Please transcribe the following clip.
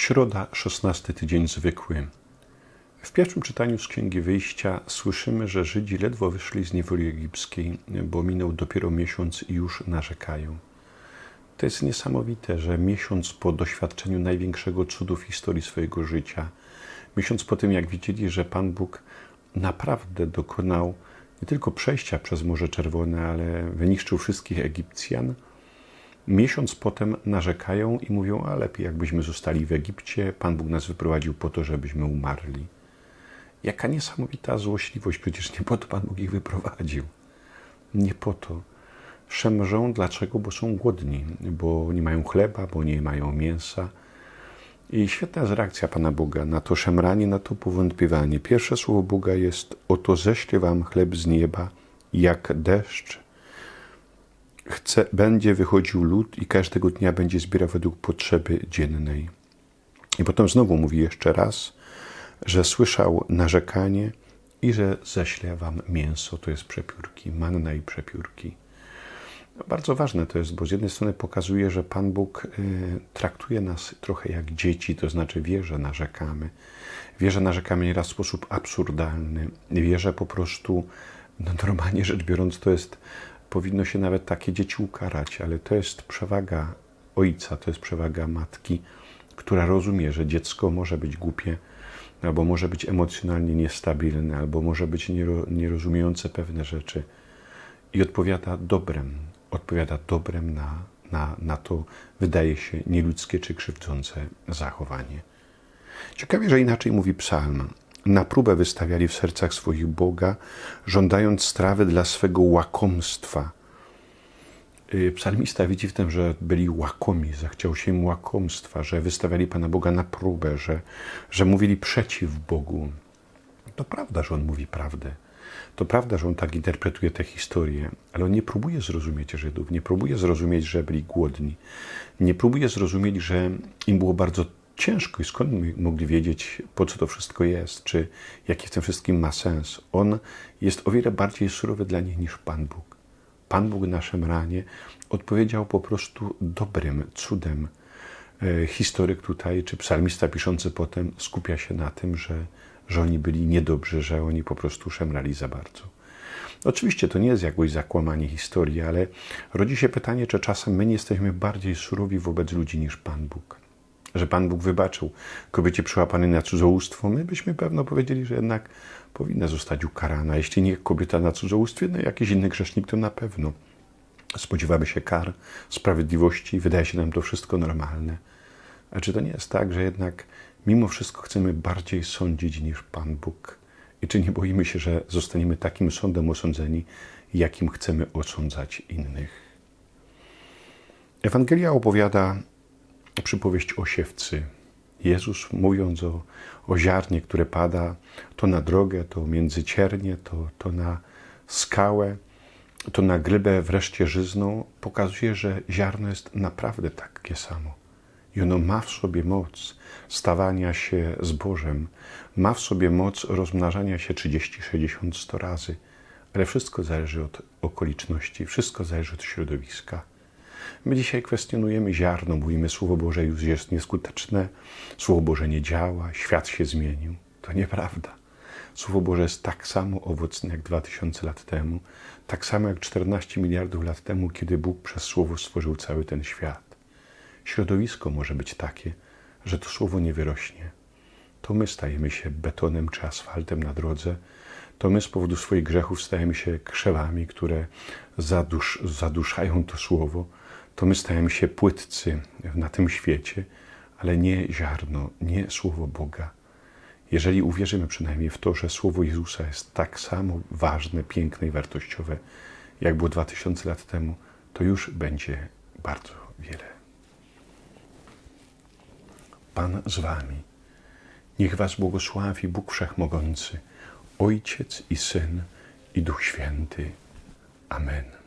Środa, 16 tydzień zwykły. W pierwszym czytaniu z Księgi Wyjścia słyszymy, że Żydzi ledwo wyszli z niewoli egipskiej, bo minął dopiero miesiąc i już narzekają. To jest niesamowite, że miesiąc po doświadczeniu największego cudu w historii swojego życia, miesiąc po tym, jak widzieli, że Pan Bóg naprawdę dokonał nie tylko przejścia przez Morze Czerwone, ale wyniszczył wszystkich Egipcjan, miesiąc potem narzekają i mówią, a lepiej jakbyśmy zostali w Egipcie, Pan Bóg nas wyprowadził po to, żebyśmy umarli. Jaka niesamowita złośliwość, przecież nie po to Pan Bóg ich wyprowadził. Nie po to. Szemrzą dlaczego? Bo są głodni, bo nie mają chleba, bo nie mają mięsa. I świetna jest reakcja Pana Boga na to szemranie, na to powątpiewanie. Pierwsze słowo Boga jest: Oto ześlę wam chleb z nieba, jak deszcz. Chce, będzie wychodził lud i każdego dnia będzie zbierał według potrzeby dziennej. I potem znowu mówi jeszcze raz, że słyszał narzekanie i że ześlę wam mięso, to jest przepiórki, manna i przepiórki. Bardzo ważne to jest, bo z jednej strony pokazuje, że Pan Bóg y, traktuje nas trochę jak dzieci, to znaczy wie, że narzekamy. Wie, że narzekamy nieraz w sposób absurdalny. Wie, że po prostu, no normalnie rzecz biorąc, to jest, powinno się nawet takie dzieci ukarać, ale to jest przewaga ojca, to jest przewaga matki, która rozumie, że dziecko może być głupie, albo może być emocjonalnie niestabilne, albo może być niero, nierozumiejące pewne rzeczy i odpowiada dobrem, odpowiada dobrem na, na, na to, wydaje się, nieludzkie czy krzywdzące zachowanie. Ciekawie, że inaczej mówi psalm. Na próbę wystawiali w sercach swoich Boga, żądając strawy dla swego łakomstwa. Y, Psalmista widzi w tym, że byli łakomi, zachciał się im łakomstwa, że wystawiali Pana Boga na próbę, że, że mówili przeciw Bogu. To prawda, że on mówi prawdę. To prawda, że on tak interpretuje tę historię, ale on nie próbuje zrozumieć Żydów, nie próbuje zrozumieć, że byli głodni, nie próbuje zrozumieć, że im było bardzo ciężko i skąd mogli wiedzieć, po co to wszystko jest, czy jaki w tym wszystkim ma sens. On jest o wiele bardziej surowy dla nich niż Pan Bóg. Pan Bóg naszym ranie odpowiedział po prostu dobrym, cudem. E, historyk tutaj, czy psalmista piszący potem, skupia się na tym, że że oni byli niedobrzy, że oni po prostu szemrali za bardzo. Oczywiście to nie jest jakoś zakłamanie historii, ale rodzi się pytanie, czy czasem my nie jesteśmy bardziej surowi wobec ludzi niż Pan Bóg. Że Pan Bóg wybaczył kobiecie przyłapanej na cudzołóstwo, my byśmy pewno powiedzieli, że jednak powinna zostać ukarana. Jeśli nie kobieta na cudzołóstwie, no jakiś inny grzesznik to na pewno. Spodziewamy się kar, sprawiedliwości, wydaje się nam to wszystko normalne. A czy to nie jest tak, że jednak mimo wszystko chcemy bardziej sądzić niż Pan Bóg? I czy nie boimy się, że zostaniemy takim sądem osądzeni, jakim chcemy osądzać innych? Ewangelia opowiada przypowieść o siewcy. Jezus, mówiąc o, o ziarnie, które pada to na drogę, to między ciernie, to, to na skałę, to na glebę wreszcie żyzną, pokazuje, że ziarno jest naprawdę takie samo. I ono ma w sobie moc stawania się zbożem, ma w sobie moc rozmnażania się 30, 60, 100 razy, ale wszystko zależy od okoliczności, wszystko zależy od środowiska. My dzisiaj kwestionujemy ziarno, mówimy Słowo Boże już jest nieskuteczne, Słowo Boże nie działa, świat się zmienił. To nieprawda. Słowo Boże jest tak samo owocne jak 2000 lat temu, tak samo jak 14 miliardów lat temu, kiedy Bóg przez Słowo stworzył cały ten świat. Środowisko może być takie, że to słowo nie wyrośnie. To my stajemy się betonem czy asfaltem na drodze, to my z powodu swoich grzechów stajemy się krzewami, które zadusz, zaduszają to słowo, to my stajemy się płytcy na tym świecie, ale nie ziarno, nie słowo Boga. Jeżeli uwierzymy przynajmniej w to, że słowo Jezusa jest tak samo ważne, piękne i wartościowe, jak było 2000 lat temu, to już będzie bardzo wiele. Pan z wami. Niech was błogosławi Bóg Wszechmogący, Ojciec i Syn i Duch Święty. Amen.